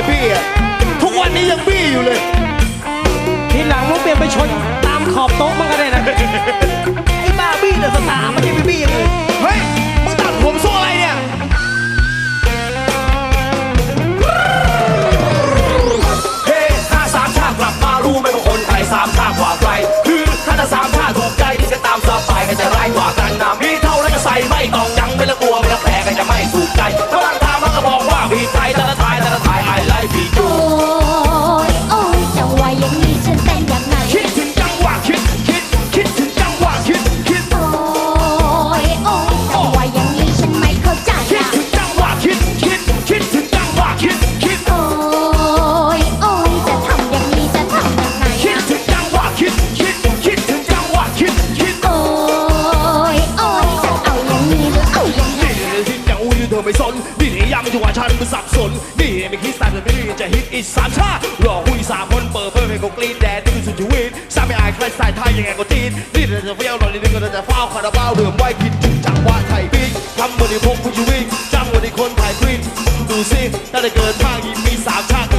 ยพี่ทุกวันนี้ยังบี้อยู่เลย ทีหลังมึงเปลี่ยนไปชนตามขอบโต๊ะมังก็ได้นะ อไม่สนนี่ยังจังหวะชาติมึงสับสนนี่ไม่คิดสายแต่ไม่รีจะฮิตอีสามชาหลอกคุยสามคนเปิดเพื่อให้เขากรีดแดดนี่คือสุดชีวิตสางไม่อายใครสายไทยยังไงก็ตีนนี่เราจะเฟี้ยวหล่อนนี่ก็เราจะเฝ้าคาราบาวเดือมไหว้คิดจุดจังหวะไทยปิ๊กทำเหมือนในพวกผู้ชีวิ่งจำเหมือนในคนถ่ายคลิปดูสิถ้าได้เกินภาคอีมีสามชา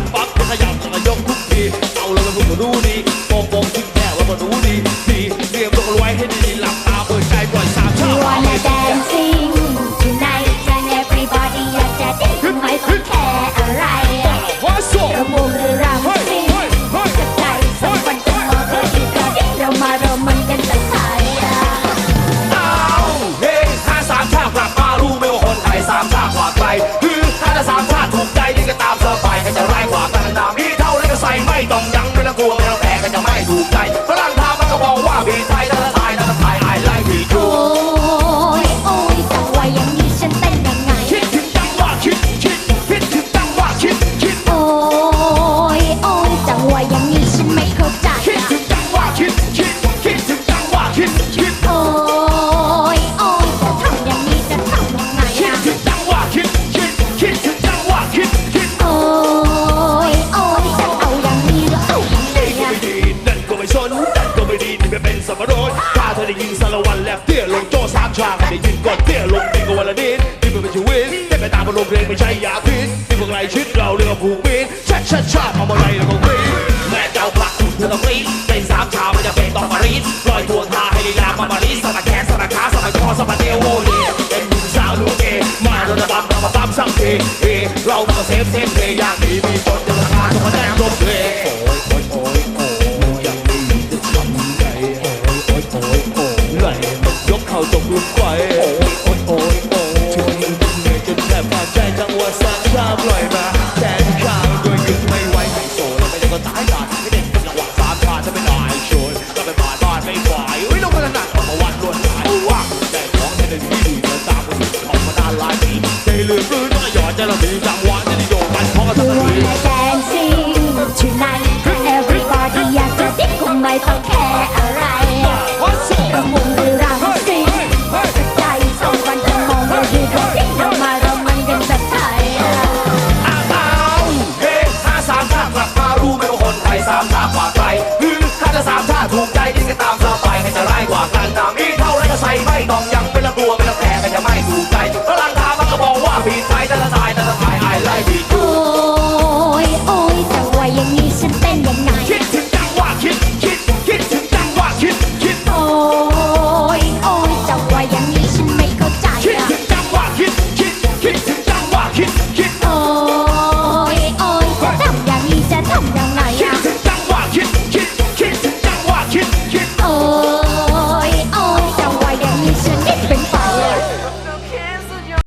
ชาไม่ได้ยินก็เตี้ยลงเป็กัวันละนิดนี่มัเป็นชีวิตได้ไปตามอารมณ์เพลงไม่ใช่ยาพิษนี่พวกไรชิดเราเรียกว่าผูกมิตรชัดชัดชาเอามาไรแล้วก็กรี๊แม่เจ้าพระเธอต้องรีบเป็นสามชามันจะเป็นต่อมารีสลอยทวงทาให้ลีลามาปารีสสมัครแขนสมัครขาสมัยคอสมัครเอวโอเล่เป็นหญิงสาวลูกเกมาโดนระบำเรามาตั้มซ้ำทีเราต้องเซฟเซฟเพลงอย่างดี ว่าสักราบลอยมาแสนข้าด้วยหยุดไม่ไหวไม่โซนไม่ได้ก็ตายตานไม่เด็กกำหว่างสามชาจะไม่ได้ชนก็ไปบาดบาดไม่ไหวเฮ้ยลงมาหนันออกมาวันล้วนหายว่างแต่ของแในในที่ดีเดินตามคนอื่นออกมาด้านลายนี้ใจลืมรื้อน้อยหยอดจะเราบีจังหวะ agua